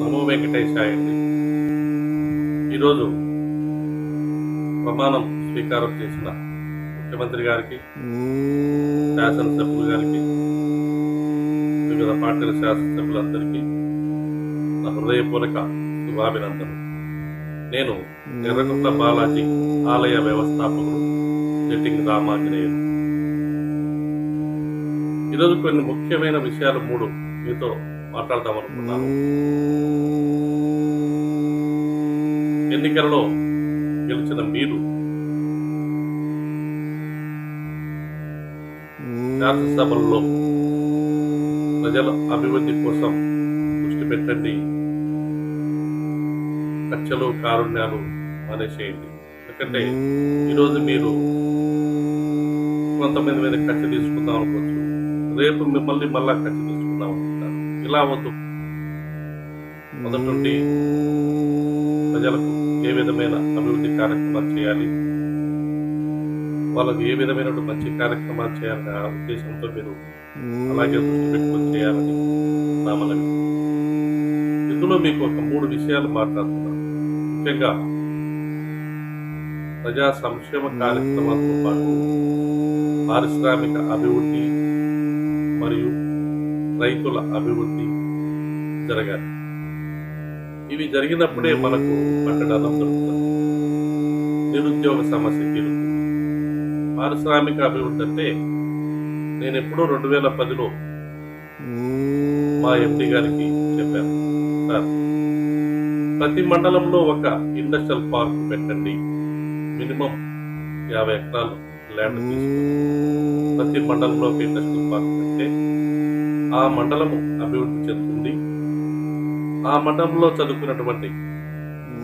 నమో వెంకటేశాయ ఈరోజు ప్రమాణం స్వీకారం చేసిన ముఖ్యమంత్రి గారికి శాసనసభ్యులు గారికి వివిధ పార్టీల శాసనసభ్యులందరికీ నా హృదయపూర్వక శుభాభినందనలు. నేను ఎర్రగుట్ల బాలాజీ ఆలయ వ్యవస్థాపకుడు జట్టింగ్ రామాంజనేయులు ఈరోజు కొన్ని ముఖ్యమైన విషయాలు మూడు మీతో మాట్లాడదాం అనుకున్నాను. ఎన్నికలలో గెలిచిన మీరు శాసనసభల్లో ప్రజల అభివృద్ధి కోసం దృష్టి పెట్టండి. కక్షలు కారుణ్యాలు మానేసేయండి. ఎందుకంటే ఈరోజు మీరు కొంతమంది మీద కక్ష తీసుకుందాం అనుకోవచ్చు. రేపు మిమ్మల్ని మళ్ళా కక్ష తీసుకుందాం. అనుకుంటారు ఇలా వద్దు. మొదటి నుండి ప్రజలకు ఏ విధమైన అభివృద్ధి కార్యక్రమాలు చేయాలి? వాళ్ళకు ఏ విధమైన మంచి కార్యక్రమాలు చేయాలనే ఆ ఉద్దేశంతో మీరు అలాగే దృష్టి పెట్టుకొని చేయాలని నా మనవి. ఇందులో మీకు ఒక మూడు విషయాలు మాట్లాడుతున్నాను. ముఖ్యంగా ప్రజా సంక్షేమ కార్యక్రమాలతో పాటు పారిశ్రామిక అభివృద్ధి మరియు రైతుల అభివృద్ధి జరగాలి. ఇవి జరిగినప్పుడే మనకు పట్టణం దొరుకుతుంది. నిరుద్యోగ సమస్య తీరుతుంది. పారిశ్రామిక అభివృద్ధి అంటే నేను ఎప్పుడూ రెండు వేల పదిలో మా ఎండి గారికి చెప్పాను. సార్ ప్రతి మండలంలో ఒక ఇండస్ట్రియల్ పార్క్ పెట్టండి. మినిమం యాభై ఎకరాలు ల్యాండ్ తీసుకుని ప్రతి మండలంలో ఒక ఇండస్ట్రియల్ పార్క్ పెడితే ఆ మండలము అభివృద్ధి చెందుతుంది. ఆ మండలంలో చదువుకున్నటువంటి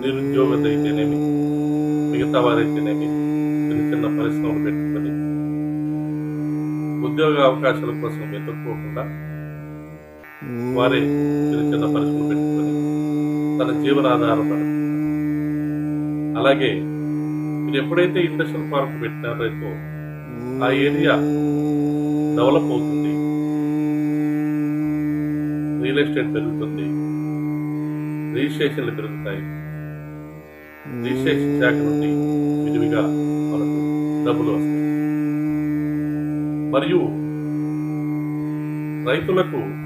నిరుద్యోగత అయితేనేమి మిగతా వారైతేనేమి చిన్న చిన్న పరిశ్రమలు పెట్టుకొని ఉద్యోగ అవకాశాల కోసం వెతుక్కోకుండా వారే చిన్న చిన్న పరిశ్రమలు పెట్టుకొని తన జీవనాధారం అలాగే మీరు ఎప్పుడైతే ఇండస్ట్రియల్ పార్క్ పెట్టినారో ఆ ఏరియా డెవలప్ అవుతుంది. రియల్ ఎస్టేట్ పెరుగుతుంది. రిజిస్ట్రేషన్లు పెరుగుతాయి. రిజిస్ట్రేషన్ శాఖ నుండి విరివిగా మనకు డబ్బులు వస్తాయి. మరియు రైతులకు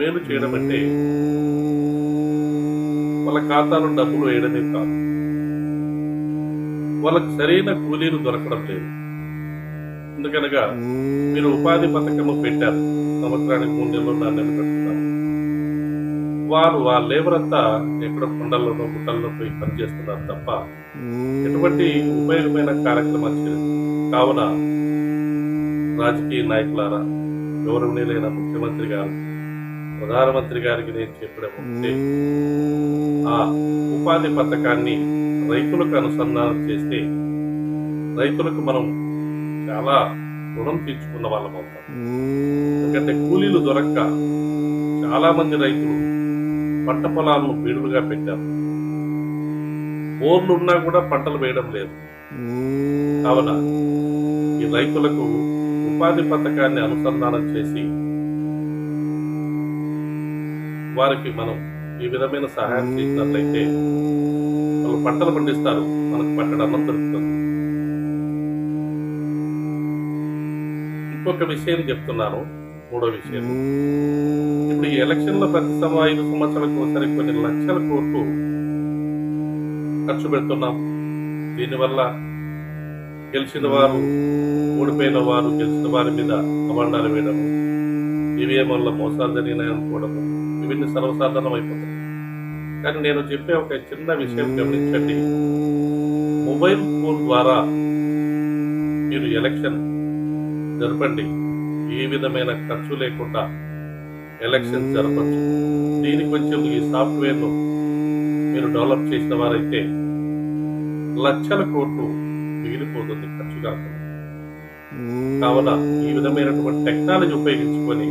మేలు చేయడం అంటే వాళ్ళ ఖాతాలో డబ్బులు వేయడమే కాదు. వాళ్ళకు సరైన కూలీలు దొరకడం లేదు. ఎందుకనగా మీరు ఉపాధి పథకము పెట్టారు. సంవత్సరానికి మూడు నెలలు నాలుగు నెలలు పెడుతున్నారు వారు ఆ లేబర్ అంతా ఎక్కడ కొండల్లోనో గుట్టల్లో పోయి పనిచేస్తున్నారు తప్ప ఎటువంటి ఉపయోగమైన కార్యక్రమాలు చేయలేదు. కావున రాజకీయ నాయకులారా గౌరవనీయులైన ముఖ్యమంత్రి గారు ప్రధానమంత్రి గారికి నేను చెప్పడం ఉంటే ఆ ఉపాధి పథకాన్ని రైతులకు అనుసంధానం చేస్తే రైతులకు మనం చాలా రుణం తీర్చుకున్న వాళ్ళం అవుతాం. ఎందుకంటే కూలీలు దొరక్క చాలా మంది రైతులు పంట పొలాలను బీడులుగా పెట్టారు. బోర్లు ఉన్నా కూడా పంటలు వేయడం లేదు. కావున ఈ రైతులకు ఉపాధి పథకాన్ని అనుసంధానం చేసి వారికి మనం ఈ విధమైన సహాయం చేసినట్లయితే వాళ్ళు పంటలు పండిస్తారు. మనకు పట్టడం అన్నం దొరుకుతుంది. ఇంకొక విషయం చెప్తున్నాను మూడో విషయం. ఇప్పుడు ఈ ఎలక్షన్లో ప్రతి ఐదు సంవత్సరాలకు ఒకసారి కొన్ని లక్షల కోట్లు ఖర్చు పెడుతున్నాం. దీనివల్ల గెలిచిన వారు ఓడిపోయిన వారు గెలిచిన వారి మీద అవాండాలు వేయడము ఈవీఎం వల్ల మోసాలు జరిగినాయి అనుకోవడము ఇవన్నీ సర్వసాధారణం అయిపోతాయి కానీ నేను చెప్పే ఒక చిన్న విషయం గమనించండి. మొబైల్ ఫోన్ ద్వారా మీరు ఎలక్షన్ జరపండి. ఏ విధమైన ఖర్చు లేకుండా ఎలక్షన్ జరపచ్చు దీనికి కొంచెం ఈ సాఫ్ట్వేర్ను మీరు డెవలప్ చేసిన వారైతే లక్షల కోట్లు మిగిలిపోతుంది ఖర్చు కాకుండా. కావున ఈ విధమైనటువంటి టెక్నాలజీ ఉపయోగించుకొని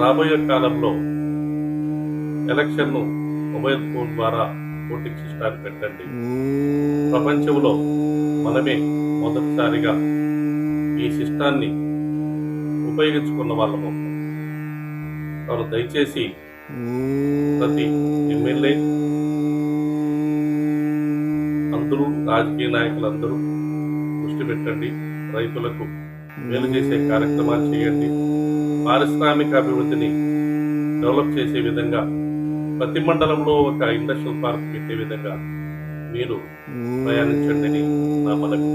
రాబోయే కాలంలో ఎలక్షన్ను మొబైల్ ఫోన్ ద్వారా ఓటింగ్ సిస్టాన్ని పెట్టండి. ప్రపంచంలో మనమే మొదటిసారిగా ఈ సిస్టాన్ని ఉపయోగించుకున్న వాళ్ళము వారు దయచేసి ప్రతి ఎమ్మెల్యే అందరూ రాజకీయ నాయకులందరూ దృష్టి పెట్టండి. రైతులకు మేలు చేసే కార్యక్రమాలు చేయండి. పారిశ్రామిక అభివృద్ధిని డెవలప్ చేసే విధంగా ప్రతి మండలంలో ఒక ఇండస్ట్రియల్ పార్క్ పెట్టే విధంగా మీరు ప్రయాణించండి నా మనకు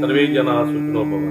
సర్వే జన సుఖినోభవ